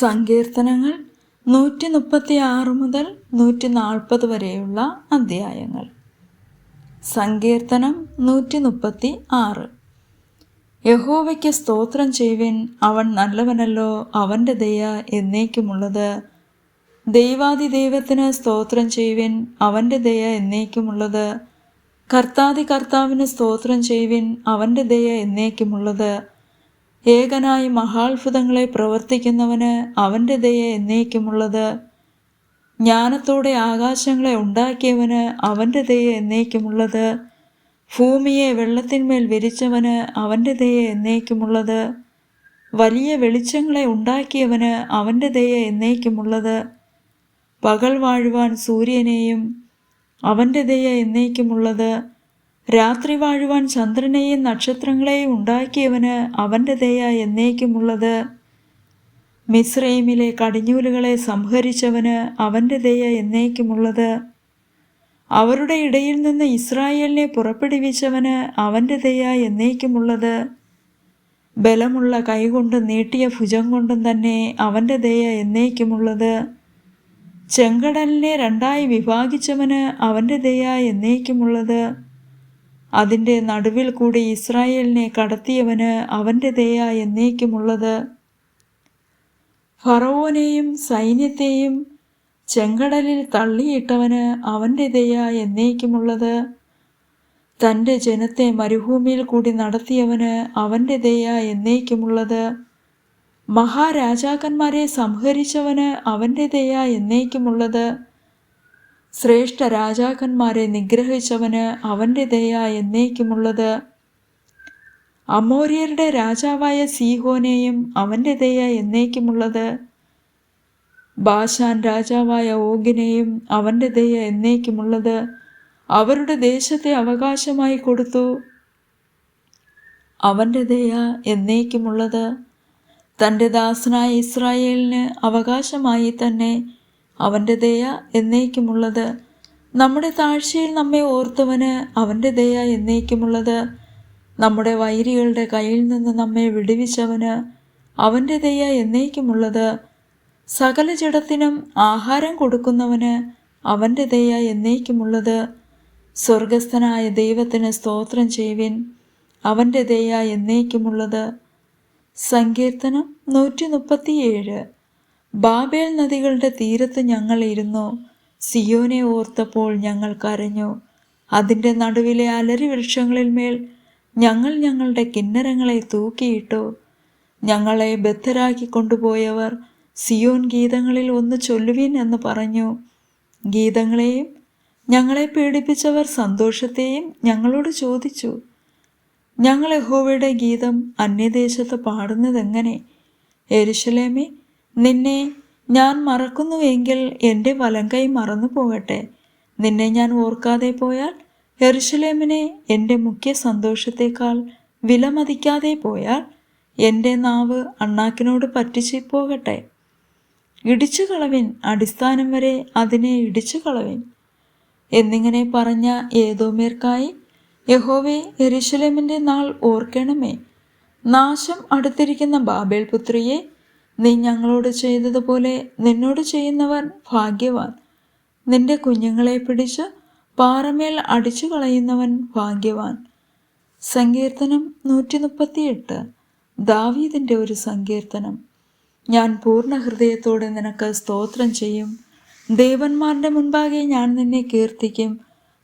സങ്കീർത്തനങ്ങൾ നൂറ്റി മുപ്പത്തി ആറ് മുതൽ നൂറ്റി നാൽപ്പത് വരെയുള്ള അധ്യായങ്ങൾ. സങ്കീർത്തനം നൂറ്റി മുപ്പത്തി ആറ് യഹോവയ്ക്ക് സ്തോത്രം ചെയ്യുവിൻ അവൻ നല്ലവനല്ലോ അവന്റെ ദയ എന്നേക്കുമുള്ളത്. ദൈവാദി ദൈവത്തിന് സ്തോത്രം ചെയ്യുവിൻ അവന്റെ ദയ എന്നേക്കുമുള്ളത്. കർത്താതി കർത്താവിന് സ്തോത്രം ചെയ്യുവിൻ അവന്റെ ദയ എന്നേക്കുമുള്ളത്. ഏകനായി മഹാത്ഭുതങ്ങളെ പ്രവർത്തിക്കുന്നവന് അവന്റെ ദയ എന്നേക്കുമുള്ളത്. ജ്ഞാനത്തോടെ ആകാശങ്ങളെ ഉണ്ടാക്കിയവന് അവന്റെ ദയ എന്നേക്കുമുള്ളത്. ഭൂമിയെ വെള്ളത്തിന്മേൽ വിരിച്ചവന് അവന്റെ ദയ എന്നേക്കുമുള്ളത്. വലിയ വെളിച്ചങ്ങളെ ഉണ്ടാക്കിയവന് അവന്റെ ദയ എന്നേക്കുമുള്ളത്. പകൽ വാഴുവാൻ സൂര്യനെയും അവന്റെ ദയ എന്നേക്കുമുള്ളത്. രാത്രി വാഴുവാൻ ചന്ദ്രനെയും നക്ഷത്രങ്ങളെയും ഉണ്ടാക്കിയവന് അവന്റെ ദയ എന്നേക്കുമുള്ളത്. മിസ്രൈമിലെ കടിഞ്ഞൂലുകളെ സംഹരിച്ചവന് അവന്റെ ദയ എന്നേക്കുമുള്ളത്. അവരുടെ ഇടയിൽ നിന്ന് ഇസ്രായേലിനെ പുറപ്പെടുവിച്ചവന് അവന്റെ ദയ എന്നേക്കുമുള്ളത്. ബലമുള്ള കൈകൊണ്ട് നീട്ടിയ ഭുജം കൊണ്ടും തന്നെ അവന്റെ ദയ എന്നേക്കുമുള്ളത്. ചെങ്കടലിനെ രണ്ടായി വിഭാഗിച്ചവന് അവന്റെ ദയ എന്നേക്കുമുള്ളത്. അതിന്റെ നടുവിൽ കൂടി ഇസ്രായേലിനെ കടത്തിയവന് അവന്റെ ദയ എന്നേക്കുമുള്ളത്. ഫറവോനെയും സൈന്യത്തെയും ചെങ്കടലിൽ തള്ളിയിട്ടവന് അവന്റെ ദയ എന്നേക്കുമുള്ളത്. തന്റെ ജനത്തെ മരുഭൂമിയിൽ കൂടി നടത്തിയവന് അവന്റെ ദയ എന്നേക്കുമുള്ളത്. മഹാരാജാക്കന്മാരെ സംഹരിച്ചവന് അവന്റെ ദയ എന്നേക്കുമുള്ളത്. ശ്രേഷ്ഠ രാജാക്കന്മാരെ നിഗ്രഹിച്ചവന് അവന്റെ ദയ എന്നേക്കുമുള്ളത്. അമോര്യരുടെ രാജാവായ സീഹോനെയും അവന്റെ ദയ എന്നേക്കുമുള്ളത്. ബാഷാൻ രാജാവായ ഓഗിനെയും അവന്റെ ദയ എന്നേക്കുമുള്ളത്. അവരുടെ ദേശത്തെ അവകാശമായി കൊടുത്തു. അവന്റെ ദയ എന്നേക്കുമുള്ളത്. തന്റെ ദാസനായ ഇസ്രായേലിന് അവകാശമായി തന്നെ അവന്റെ ദയ എന്നേക്കുമുള്ളത്. നമ്മുടെ താഴ്ചയിൽ നമ്മെ ഓർത്തവന് അവന്റെ ദയ എന്നേക്കുമുള്ളത്. നമ്മുടെ വൈരികളുടെ കയ്യിൽ നിന്ന് നമ്മെ വിടുവിച്ചവന് അവന്റെ ദയ എന്നേക്കുമുള്ളത്. സകല ജഡത്തിനും ആഹാരം കൊടുക്കുന്നവന് അവന്റെ ദയ എന്നേക്കുമുള്ളത്. സ്വർഗസ്ഥനായ ദൈവത്തിന് സ്തോത്രം ചെയ്യുവിൻ അവന്റെ ദയ എന്നേക്കുമുള്ളത്. സങ്കീർത്തനം നൂറ്റി മുപ്പത്തിയേഴ് ബാബേൽ നദികളുടെ തീരത്ത് ഞങ്ങൾ ഇരുന്നു. സിയോനെ ഓർത്തപ്പോൾ ഞങ്ങൾ കരഞ്ഞു. അതിന്റെ നടുവിലെ അലരി വൃക്ഷങ്ങളിൽ മേൽ ഞങ്ങൾ ഞങ്ങളുടെ കിന്നരങ്ങളെ തൂക്കിയിട്ടു. ഞങ്ങളെ ബദ്ധരാക്കി കൊണ്ടുപോയവർ സിയോൻ ഗീതങ്ങളിൽ ഒന്ന് ചൊല്ലുവിൻ എന്ന് പറഞ്ഞു. ഗീതങ്ങളെയും ഞങ്ങളെ പീഡിപ്പിച്ചവർ സന്തോഷത്തെയും ഞങ്ങളോട് ചോദിച്ചു. ഞങ്ങൾ യഹോവയുടെ ഗീതം അന്യദേശത്ത് പാടുന്നതെങ്ങനെ? എരുശലേമേ നിന്നെ ഞാൻ മറക്കുന്നുവെങ്കിൽ എന്റെ വലങ്കൈ മറന്നു പോകട്ടെ. നിന്നെ ഞാൻ ഓർക്കാതെ പോയാൽ എറുശലേമിനെ എന്റെ മുഖ്യ സന്തോഷത്തേക്കാൾ വിലമതിക്കാതെ പോയാൽ എന്റെ നാവ് അണ്ണാക്കിനോട് പറ്റിച്ചു പോകട്ടെ. ഇടിച്ചു കളവിൻ അടിസ്ഥാനം വരെ അതിനെ ഇടിച്ചു കളവിൻ എന്നിങ്ങനെ പറഞ്ഞ ഏതോമേർക്കായി യഹോവേ എരുഷലേമിന്റെ നാൾ ഓർക്കണമേ. നാശം അടുത്തിരിക്കുന്ന ബാബേൽ പുത്രിയെ നീ ഞങ്ങളോട് ചെയ്തതുപോലെ നിന്നോട് ചെയ്യുന്നവൻ ഭാഗ്യവാൻ. നിന്റെ കുഞ്ഞുങ്ങളെ പിടിച്ച് പാറമേൽ അടിച്ചു കളയുന്നവൻ ഭാഗ്യവാൻ. സങ്കീർത്തനം നൂറ്റി മുപ്പത്തിയെട്ട് ദാവീദിന്റെ ഒരു സങ്കീർത്തനം. ഞാൻ പൂർണ ഹൃദയത്തോടെ നിനക്ക് സ്തോത്രം ചെയ്യും. ദേവന്മാരുടെ മുൻപാകെ ഞാൻ നിന്നെ കീർത്തിക്കും.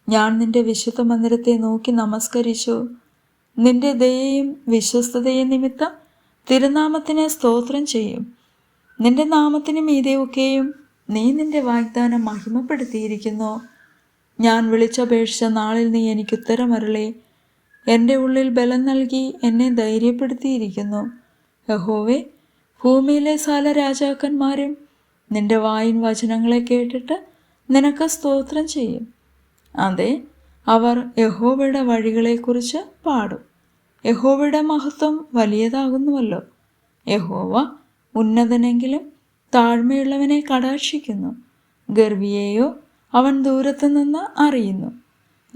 ഞാൻ നിന്റെ വിശുദ്ധ മന്ദിരത്തെ നോക്കി നമസ്കരിച്ചു. നിന്റെ ദയയും വിശ്വസ്തതയും നിമിത്തം തിരുനാമത്തിന് സ്തോത്രം ചെയ്യും. നിന്റെ നാമത്തിന് മീതെയൊക്കെയും നീ നിന്റെ വാഗ്ദാനം മഹിമപ്പെടുത്തിയിരിക്കുന്നു. ഞാൻ വിളിച്ചപേക്ഷിച്ച നാളിൽ നീ എനിക്ക് ഉത്തരമരളേ. എന്റെ ഉള്ളിൽ ബലം നൽകി എന്നെ ധൈര്യപ്പെടുത്തിയിരിക്കുന്നു. യഹോവെ ഭൂമിയിലെ സകല രാജാക്കന്മാരും നിന്റെ വായിൻ വചനങ്ങളെ കേട്ടിട്ട് നിനക്ക് സ്തോത്രം ചെയ്യും. അതെ അവർ യഹോവയുടെ വഴികളെക്കുറിച്ച് പാടും. യഹോവയുടെ മഹത്വം വലിയതാകുന്നുവല്ലോ. യഹോവ ഉന്നതനെങ്കിലും താഴ്മയുള്ളവനെ കടാക്ഷിക്കുന്നു. ഗർവിയെയോ അവൻ ദൂരത്തു നിന്ന് അറിയുന്നു.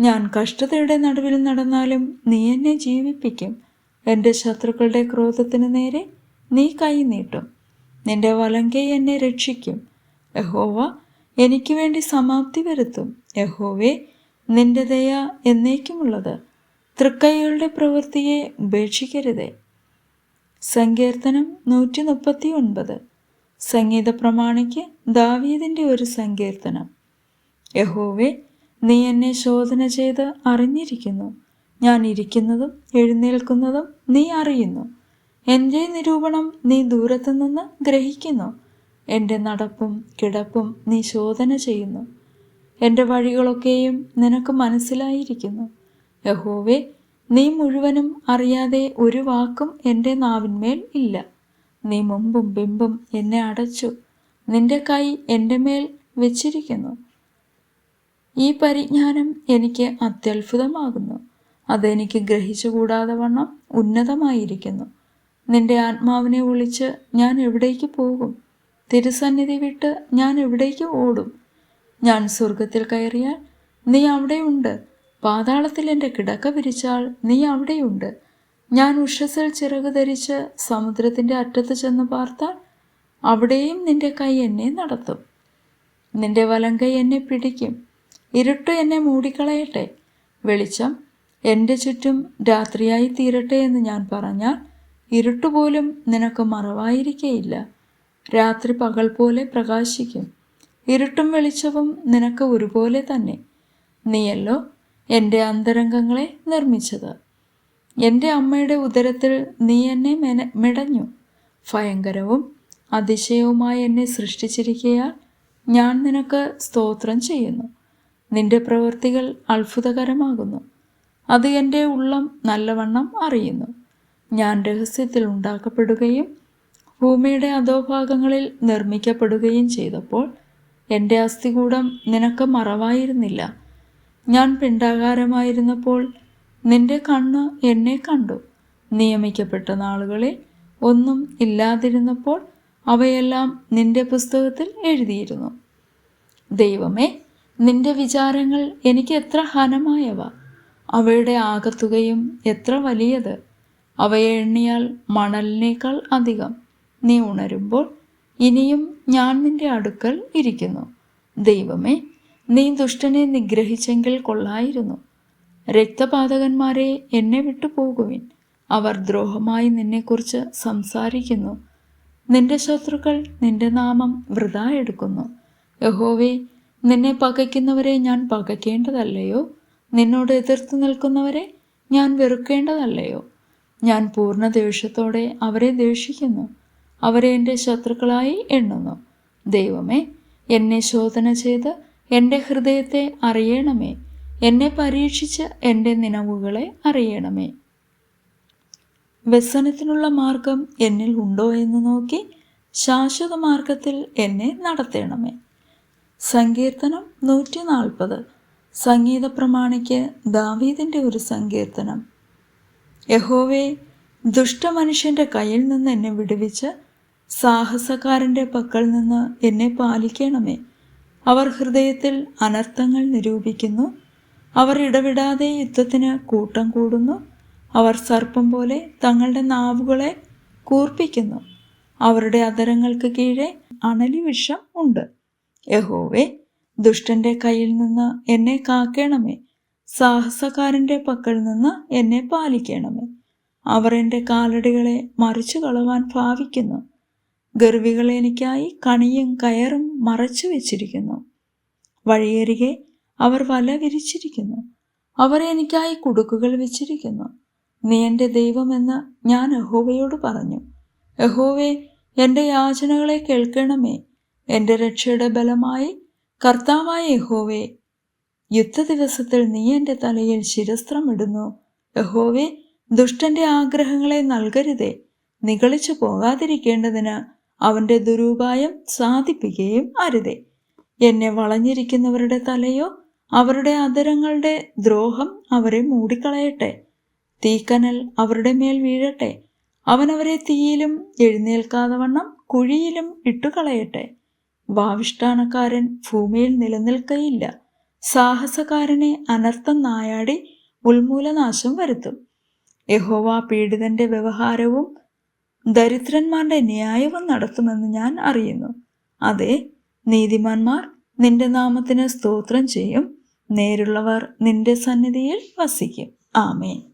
ഞാൻ കഷ്ടതയുടെ നടുവിൽ നടന്നാലും നീ എന്നെ ജീവിപ്പിക്കും. എന്റെ ശത്രുക്കളുടെ ക്രോധത്തിന് നേരെ നീ കൈ നീട്ടും. നിന്റെ വലങ്കൈ എന്നെ രക്ഷിക്കും. യഹോവ എനിക്ക് വേണ്ടി സമാപ്തി വരുത്തും. യഹോവേ നിന്റെ ദയ എന്നേക്കുമുള്ളത്. തൃക്കൈകളുടെ പ്രവൃത്തിയെ ഉപേക്ഷിക്കരുതേ. സങ്കീർത്തനം നൂറ്റി മുപ്പത്തി ഒൻപത് സംഗീത പ്രമാണിക്ക് ദാവീദിന്റെ ഒരു സങ്കീർത്തനം. യഹോവെ നീ എന്നെ ശോധന ചെയ്ത് അറിഞ്ഞിരിക്കുന്നു. ഞാൻ ഇരിക്കുന്നതും എഴുന്നേൽക്കുന്നതും നീ അറിയുന്നു. എന്റെ നിരൂപണം നീ ദൂരത്തു നിന്ന് ഗ്രഹിക്കുന്നു. എന്റെ നടപ്പും കിടപ്പും നീ ശോധന ചെയ്യുന്നു. എന്റെ വഴികളൊക്കെയും നിനക്ക് മനസ്സിലായിരിക്കുന്നു. യഹോവേ നീ മുഴുവനും അറിയാതെ ഒരു വാക്കും എന്റെ നാവിന്മേൽ ഇല്ല. നീ മുമ്പും ബിംബും എന്നെ അടച്ചു. നിന്റെ കൈ എന്റെ മേൽ വെച്ചിരിക്കുന്നു. ഈ പരിജ്ഞാനം എനിക്ക് അത്യത്ഭുതമാകുന്നു. അതെനിക്ക് ഗ്രഹിച്ചുകൂടാതെ വണ്ണം ഉന്നതമായിരിക്കുന്നു. നിന്റെ ആത്മാവിനെ വിളിച്ച് ഞാൻ എവിടേക്ക് പോകും? തിരുസന്നിധി വിട്ട് ഞാൻ എവിടേക്ക് ഓടും? ഞാൻ സ്വർഗത്തിൽ കയറിയാൽ നീ അവിടെയുണ്ട്. പാതാളത്തിൽ എന്റെ കിടക്ക വിരിച്ചാൽ നീ അവിടെയുണ്ട്. ഞാൻ ഉഷസിൽ ചിറക് ധരിച്ച് സമുദ്രത്തിന്റെ അറ്റത്ത് ചെന്ന് പാർത്താൽ അവിടെയും നിന്റെ കൈ എന്നെ നടത്തും. നിന്റെ വലം കൈ എന്നെ പിടിക്കും. ഇരുട്ട് എന്നെ മൂടിക്കളയട്ടെ. വെളിച്ചം എന്റെ ചുറ്റും രാത്രിയായി തീരട്ടെ എന്ന് ഞാൻ പറഞ്ഞാൽ ഇരുട്ടുപോലും നിനക്ക് മറവായിരിക്കേയില്ല. രാത്രി പകൽ പോലെ പ്രകാശിക്കും. ഇരുട്ടും വെളിച്ചവും നിനക്ക് ഒരുപോലെ തന്നെ. നീയല്ലോ എന്റെ അന്തരംഗങ്ങളെ നിർമ്മിച്ചത്. എന്റെ അമ്മയുടെ ഉദരത്തിൽ നീ എന്നെ മെന മെടഞ്ഞു. ഭയങ്കരവും അതിശയവുമായി എന്നെ സൃഷ്ടിച്ചിരിക്കയാൽ ഞാൻ നിനക്ക് സ്തോത്രം ചെയ്യുന്നു. നിന്റെ പ്രവൃത്തികൾ അത്ഭുതകരമാകുന്നു. അത് എന്റെ ഉള്ളം നല്ലവണ്ണം അറിയുന്നു. ഞാൻ രഹസ്യത്തിൽ ഉണ്ടാക്കപ്പെടുകയും ഭൂമിയുടെ അധോഭാഗങ്ങളിൽ നിർമ്മിക്കപ്പെടുകയും ചെയ്തപ്പോൾ എന്റെ അസ്ഥികൂടം നിനക്ക് മറവായിരുന്നില്ല. ഞാൻ പിണ്ടാകാരമായിരുന്നപ്പോൾ നിന്റെ കണ്ണ് എന്നെ കണ്ടു. നിയമിക്കപ്പെട്ട നാളുകളിൽ ഒന്നും ഇല്ലാതിരുന്നപ്പോൾ അവയെല്ലാം നിന്റെ പുസ്തകത്തിൽ എഴുതിയിരുന്നു. ദൈവമേ നിന്റെ വിചാരങ്ങൾ എനിക്ക് എത്ര ഹനമായവ. അവയുടെ ആകത്തുകയും എത്ര വലിയത്. അവയെ എണ്ണിയാൽ മണലിനേക്കാൾ അധികം. നീ ഉണരുമ്പോൾ ഇനിയും ഞാൻ നിന്റെ അടുക്കൽ ഇരിക്കുന്നു. ദൈവമേ നീ ദുഷ്ടനെ നിഗ്രഹിച്ചെങ്കിൽ കൊള്ളായിരുന്നു. രക്തപാതകന്മാരെ എന്നെ വിട്ടുപോകുവിൻ. അവർ ദ്രോഹമായി നിന്നെക്കുറിച്ച് സംസാരിക്കുന്നു. നിന്റെ ശത്രുക്കൾ നിന്റെ നാമം വൃതാ എടുക്കുന്നു. യഹോവേ നിന്നെ പകയ്ക്കുന്നവരെ ഞാൻ പകയ്ക്കേണ്ടതല്ലയോ നിന്നോട് എതിർത്ത് നിൽക്കുന്നവരെ ഞാൻ വെറുക്കേണ്ടതല്ലയോ? ഞാൻ പൂർണ ദേഷ്യത്തോടെ അവരെ ദേഷിക്കുന്നു. അവരെ എന്റെ ശത്രുക്കളായി എണ്ണുന്നു. ദൈവമേ എന്നെ ശോധന ചെയ്ത് എന്റെ ഹൃദയത്തെ അറിയണമേ. എന്നെ പരീക്ഷിച്ച് എന്റെ നിലവുകളെ അറിയണമേ. വ്യസനത്തിനുള്ള മാർഗം എന്നിൽ ഉണ്ടോ എന്ന് നോക്കി ശാശ്വത മാർഗത്തിൽ എന്നെ നടത്തണമേ. സങ്കീർത്തനം നൂറ്റി നാൽപ്പത് സംഗീത പ്രമാണിക്ക് ദാവീദിന്റെ ഒരു സങ്കീർത്തനം. യഹോവേ ദുഷ്ടമനുഷ്യന്റെ കയ്യിൽ നിന്ന് എന്നെ വിടുവിച്ച് സാഹസക്കാരന്റെ പക്കൽ നിന്ന് എന്നെ പാലിക്കണമേ. അവർ ഹൃദയത്തിൽ അനർത്ഥങ്ങൾ നിരൂപിക്കുന്നു. അവർ ഇടവിടാതെ യുദ്ധത്തിന് കൂട്ടം കൂടുന്നു. അവർ സർപ്പം പോലെ തങ്ങളുടെ നാവുകളെ കൂർപ്പിക്കുന്നു. അവരുടെ അതരങ്ങൾക്ക് കീഴെ അണലി വിഷം ഉണ്ട്. യഹോവേ ദുഷ്ടന്റെ കയ്യിൽ നിന്ന് എന്നെ കാക്കണമേ. സാഹസക്കാരന്റെ പക്കൽ നിന്ന് എന്നെ പാലിക്കണമേ. അവർ എന്റെ കാലടികളെ മറിച്ചു കളവാൻ ഭാവിക്കുന്നു. ഗർവികൾ എനിക്കായി കണിയും കയറും മറച്ചു വെച്ചിരിക്കുന്നു. വഴിയരികെ അവർ വല വിരിച്ചിരിക്കുന്നു. അവർ എനിക്കായി കുടുക്കുകൾ വെച്ചിരിക്കുന്നു. നീ എന്റെ ദൈവമെന്ന് ഞാൻ യഹോവയോട് പറഞ്ഞു. യഹോവേ എന്റെ യാചനകളെ കേൾക്കണമേ. എന്റെ രക്ഷയുടെ ബലമായി കർത്താവായ യഹോവേ യുദ്ധ ദിവസത്തിൽ നീ എന്റെ തലയിൽ ശിരസ്ത്രമിടുന്നു. യഹോവേ ദുഷ്ടന്റെ ആഗ്രഹങ്ങളെ നൽകരുതേ. നികളിച്ചു പോകാതിരിക്കേണ്ടതിന് അവന്റെ ദുരുപായം സാധിപ്പിക്കുകയും അരുതേ. എന്നെ വളഞ്ഞിരിക്കുന്നവരുടെ തലയോ അവരുടെ അതരങ്ങളുടെ ദ്രോഹം അവരെ മൂടിക്കളയട്ടെ. തീക്കനൽ അവരുടെ മേൽ വീഴട്ടെ. അവനവരെ തീയിലും എഴുന്നേൽക്കാതെ വണ്ണം കുഴിയിലും ഇട്ടുകളയട്ടെ. വാവിഷ്ടാണക്കാരൻ ഭൂമിയിൽ നിലനിൽക്കയില്ല. സാഹസക്കാരനെ അനർത്ഥം നായാടി ഉൽമൂലനാശം വരുത്തും. യഹോവ പീഡിതന്റെ വ്യവഹാരവും ദരിദ്രന്മാരുടെ ന്യായവും നടത്തുമെന്ന് ഞാൻ അറിയുന്നു. അതെ നീതിമാന്മാർ നിന്റെ നാമത്തിന് സ്തോത്രം ചെയ്യും. നേരുള്ളവർ നിന്റെ സന്നിധിയിൽ വസിക്കും. ആമേൻ.